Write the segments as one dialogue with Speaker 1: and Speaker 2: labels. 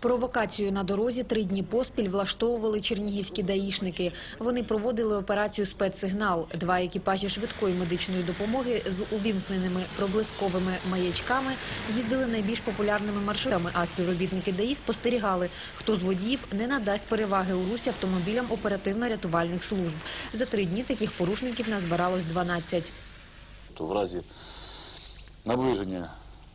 Speaker 1: Провокацію на дорозі три дні поспіль влаштовували чернігівські даїшники. Вони проводили операцію «Спецсигнал». Два екіпажі швидкої медичної допомоги з увімкненими проблисковими маячками їздили найбільш популярними маршрутами, а співробітники ДАІ спостерігали, хто з водіїв не надасть переваги у русі автомобілям оперативно-рятувальних служб. За три дні таких порушників назбиралось 12.
Speaker 2: то в разі наближення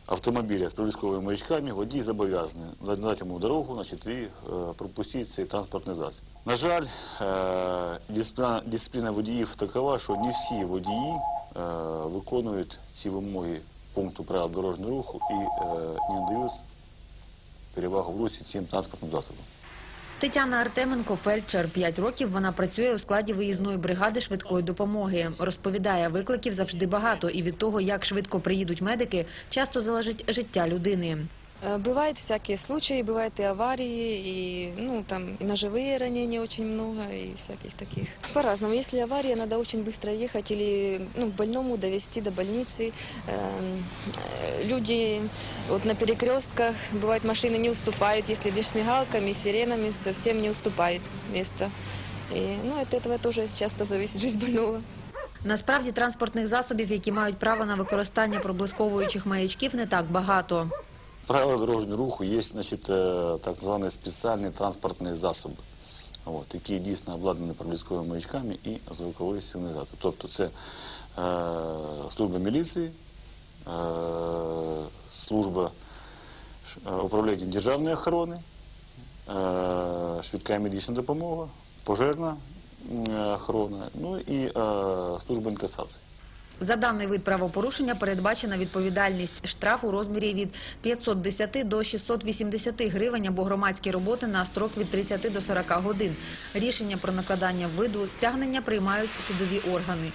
Speaker 2: автомобіля з проблисковими маячками водій зобов'язаний надати йому дорогу значить, і е, пропустити цей транспортний засіб. На жаль, е, дисципліна, дисципліна водіїв такова, що не всі водії е, виконують ці вимоги пункту правил дорожнього руху і е, не дають перевагу в русі цим транспортним засобам.
Speaker 1: Тетяна Артеменко, фельдшер. П'ять років вона працює у складі виїзної бригади швидкої допомоги. Розповідає, викликів завжди багато, і від того, як швидко приїдуть медики, часто залежить життя людини.
Speaker 3: Э, Бывают всякие случаи, бывают и аварии, и, ну, там, и ножевые ранения очень много, и всяких таких. По-разному. Если авария, надо очень быстро ехать или ну, больному довести до больницы. Эм, э, Люди вот на перекрестках, бывает, машины не уступают, если идешь с мигалками, с сиренами, совсем не уступают место. И, ну, от этого тоже часто зависит жизнь больного.
Speaker 1: Насправді транспортних засобів, які мають право на використання проблисковуючих маячків, не так багато.
Speaker 2: Правила дорожнього руху є значить, е, так звані спеціальні транспортні засоби, от, які дійсно обладнані проблисковими маячками і звуковою сигналізацією. Тобто це е, служба міліції, е, служба е, управління державної охорони, е, швидка медична допомога, пожежна охорона, ну і е, служба інкасації.
Speaker 1: За даний вид правопорушення передбачена відповідальність штраф у розмірі від 510 до 680 гривень або громадські роботи на строк від 30 до 40 годин. Рішення про накладання виду стягнення приймають судові органи.